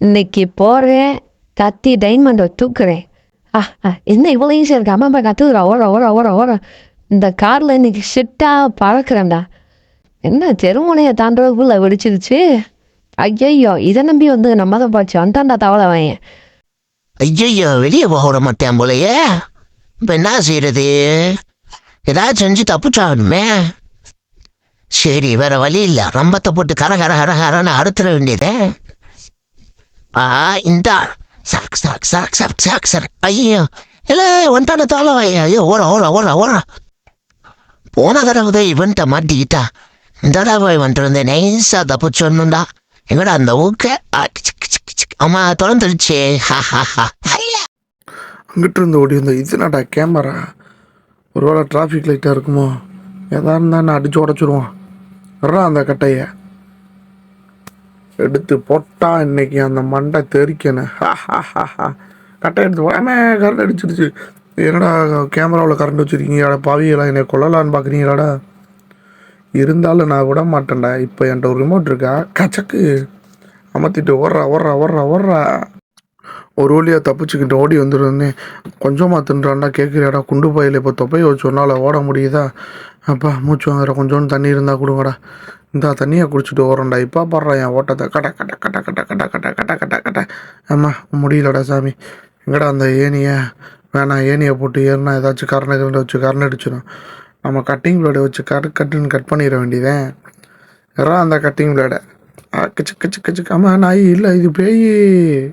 இன்னைக்கு போகிறேன் கத்தி டைமண்டை தூக்குறேன் ஆ ஆ என்ன இவ்வளோ ஈஸியாக இருக்கு? அம்மா அப்பா கத்துக்குறா ஓர ஓர ஓர ஓர இந்த காரில் இன்னைக்கு ஷிட்டாக பறக்கிறேன்டா. என்ன தெருமுனையை தாண்டவக்குள்ள வெடிச்சிருச்சு? ஐயையோ இதை நம்பி வந்து நம்ம தான் போச்சு. வந்துட்டான்டா தவளை வாயன். ஐயோ வெளியே போக விட மாட்டேன் போலையே. இப்போ என்ன செய்யறது ஏதாச்சும் செஞ்சு தப்புச்சாகணுமே. சரி வேற வழி இல்லை. ரம்பத்தை போட்டு கர கர கர கரன்னு அறுத்துற வேண்டியதே. ஆ இந்தா. சரக்கு சரக்கு சரக்கு சரக்கு சரக்கு சரக்கு. ஐயோ இல்லை ஒன்றான தாளம். ஐயோ ஓர ஓர ஓர ஓர போன தடவை இவன்ட்ட மாட்டிக்கிட்டா. இந்த தடவை வந்துருந்து நைஸாக தப்பிச்சு வரணும்டா எங்கடா அந்த ஊக்க? ஆமா திறந்துருச்சு அங்கிட்டு இருந்து ஓடி வந்த இது நாடா கேமரா? ஒருவேளை டிராஃபிக் லைட்டாக இருக்குமோ? ஏதா இருந்தா நான் அடிச்சு உடச்சிருவான் வர்றான் அந்த கட்டையை. எடுத்து போட்டா இன்னைக்கு அந்த மண்டை தெரிக்கணும் கட்டை எடுத்து போடாமே கரண்ட் அடிச்சிருச்சு. என்னடா கேமராவில் கரண்ட் வச்சுருக்கீங்கடா பாவியெல்லாம் என்னை கொல்லலான்னு பார்க்குறீங்களாடா இருந்தாலும் நான் விட மாட்டேன்டா. இப்போ என்கிட்ட ஒரு ரிமோட் இருக்கா? கச்சக்கு. அமர்த்திட்டு ஓடுறா ஓடுறா ஓடுறா ஓடுறா. ஒரு வழியாக தப்பிச்சுக்கிட்டு ஓடி வந்துருந்தேன் கொஞ்சமாக தின்றான்டா கேட்குறியாடா குண்டு பையில் இப்போ தொப்பையை வச்சு ஒன்றால் ஓட முடியுதா? அப்பா மூச்சு வாங்குற கொஞ்சோண்டு தண்ணி இருந்தால் கொடுங்கடா. இந்த தண்ணியை குடிச்சிட்டு ஓரண்டா இப்போ பாடுறா என் ஓட்டத்தை. கட கட கட கட்ட கட கட்ட கட்ட கட்ட கட்ட அம்மா முடியலடா சாமி. எங்கடா அந்த ஏனியை வேணாம் ஏனியை போட்டு ஏறினா ஏதாச்சும் கரணை கரண்டை வச்சு கரண்ட் அடிச்சிடும். நம்ம கட்டிங் பிளேடை வச்சு கட் கட்டுன்னு கட் பண்ணிட வேண்டியதேன் எறா அந்த கட்டிங் பிளேடை கிச்சு கிச்சு கிச்சு. அம்மா நாய் இல்லை இது பேய்.